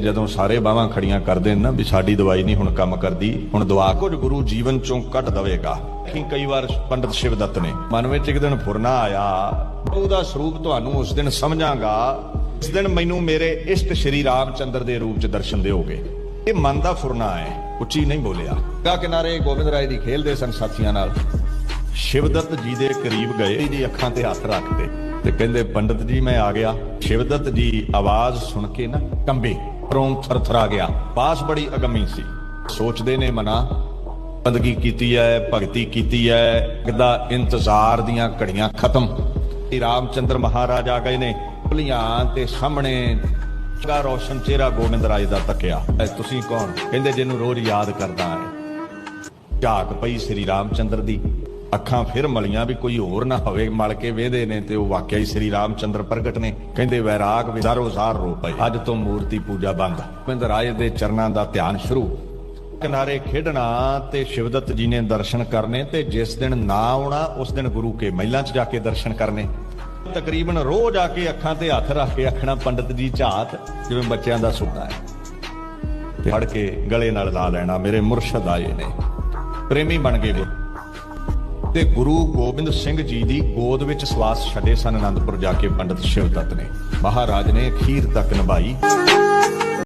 ਜਦੋਂ ਸਾਰੇ ਬਾਹਾਂ ਖੜੀਆਂ ਕਰਦੇ ਨੇ ਨਾ ਵੀ ਸਾਡੀ ਦਵਾਈ ਨਹੀਂ ਹੁਣ ਕੰਮ ਕਰਦੀ, ਹੁਣ ਦਵਾ ਕੁਝ ਗੁਰੂ ਜੀਵਨ ਚੋਂ ਕੱਟ ਦਵੇਗਾ। ਕਿ ਕਈ ਵਾਰ ਪੰਡਤ ਸ਼ਿਵਦੱਤ ਨੇ, ਮਨ ਵਿੱਚ ਇੱਕ ਦਿਨ ਫੁਰਨਾ ਆਇਆ ਉਹਦਾ ਸਰੂਪ ਤੁਹਾਨੂੰ ਉਸ ਦਿਨ ਸਮਝਾਂਗਾ ਇਸ ਦਿਨ ਮੈਨੂੰ ਮੇਰੇ ਇਸ਼ਟ ਸ਼੍ਰੀ ਰਾਮਚੰਦਰ ਦੇ ਰੂਪ ਚ ਦਰਸ਼ਨ ਦਿਓਗੇ। ਇਹ ਮਨ ਦਾ ਫੁਰਨਾ ਹੈ, ਉੱਚੀ ਨਹੀਂ ਬੋਲਿਆ। ਕਾ ਕਿਨਾਰੇ ਗੋਬਿੰਦ ਰਾਏ ਦੀ ਖੇਲਦੇ ਸਨ ਸਾਥੀਆਂ ਨਾਲ। ਸ਼ਿਵਦੱਤ ਜੀ ਦੇ ਕਰੀਬ ਗਏ, ਇਹਦੀ ਅੱਖਾਂ ਤੇ ਹੱਥ ਰੱਖਦੇ। ਤੇ ਕਹਿੰਦੇ, ਪੰਡਤ ਜੀ, ਮੈਂ ਆ ਗਿਆ। ਸ਼ਿਵਦੱਤ ਜੀ ਆਵਾਜ਼ ਸੁਣ ਕੇ ਨਾ ਕੰਬੇ। ਪਰੋਂ ਥਰਥਰਾ ਗਿਆ। ਬਾਸ ਬੜੀ ਅਗਮੀ ਸੀ। ਸੋਚਦੇ ਨੇ ਮਨਾ, ਬੰਦਗੀ ਕੀਤੀ ਹੈ ਭਗਤੀ ਕੀਤੀ ਹੈ ਕਿਦਾ ਇੰਤਜ਼ਾਰ ਦੀਆਂ ਘੜੀਆਂ ਖਤਮ। ਤੇ ਰਾਮਚੰਦਰ ਮਹਾਰਾਜ ਆ ਗਏ ਨੇ, ਭਲੀਆਂ ਤੇ ਸਾਹਮਣੇ। ਦਾ ਰੋਸ਼ਨ ਚਿਹਰਾ ਗੋਬਿੰਦ ਰਾਜ ਦਾ ਤੱਕਿਆ। ਤੁਸੀਂ ਕੌਣ? ਕਹਿੰਦੇ ਜਿਹਨੂੰ ਰੋਜ਼ ਯਾਦ ਕਰਦਾ ਹੈ ਝਾਕ ਪਈ ਸ੍ਰੀ ਰਾਮਚੰਦਰ ਦੀ। ਅੱਖਾਂ ਫਿਰ ਮਲੀਆਂ ਵੀ ਕੋਈ ਹੋਰ ਨਾ ਹੋਵੇ। ਮਲ ਕੇ ਵੇਦੇ ਨੇ ਤੇ ਉਹ ਵਾਕਿਆ ਹੀ ਸ੍ਰੀ ਰਾਮਚੰਦਰ ਪ੍ਰਗਟ ਨੇ। ਕਹਿੰਦੇ, ਵੈਰਾਗ ਵਿਜ਼ਾਰੋ ਜ਼ਾਰ ਰੋ ਪਏ। ਅੱਜ ਤੋਂ ਮੂਰਤੀ ਪੂਜਾ ਬੰਦ। ਗੋਬਿੰਦ ਰਾਏ ਦੇ ਚਰਨਾਂ ਦਾ ਧਿਆਨ ਸ਼ੁਰੂ। ਕਿਨਾਰੇ ਖੇਡਣਾ ਤੇ ਸ਼ਿਵਦਤ ਜੀ ਨੇ ਦਰਸ਼ਨ ਕਰਨੇ ਤੇ ਜਿਸ ਦਿਨ ਨਾ ਆਉਣਾ, ਉਸ ਦਿਨ ਗੁਰੂ ਕੇ ਮਹਿਲਾਂ 'ਚ ਜਾ ਕੇ ਦਰਸ਼ਨ ਕਰਨੇ। ਤਕਰੀਬਨ ਰੋਜ਼ ਆ ਕੇ ਅੱਖਾਂ ਤੇ ਹੱਥ ਰੱਖ ਕੇ ਆਖਣਾ, ਪੰਡਤ ਜੀ ਝਾਤ, ਜਿਵੇਂ ਬੱਚਿਆਂ ਦਾ ਸੁਪਨਾ ਹੈ। ਫੜ ਕੇ ਗਲੇ ਨਾਲ ਲਾ ਲੈਣਾ, ਮੇਰੇ ਮੁਰਸ਼ਦ ਆਏ ਨੇ। ਪ੍ਰੇਮੀ ਬਣ ਗਏ ਉਹ ਤੇ ਗੁਰੂ ਗੋਬਿੰਦ ਸਿੰਘ ਜੀ ਦੀ ਗੋਦ ਵਿੱਚ ਸਵਾਸ ਛੱਡੇ ਸਨ ਅਨੰਦਪੁਰ ਜਾ ਕੇ ਪੰਡਤ ਸ਼ਿਵਦੱਤ ਨੇ। ਮਹਾਰਾਜ ਨੇ ਅਖੀਰ ਤੱਕ ਨਿਭਾਈ।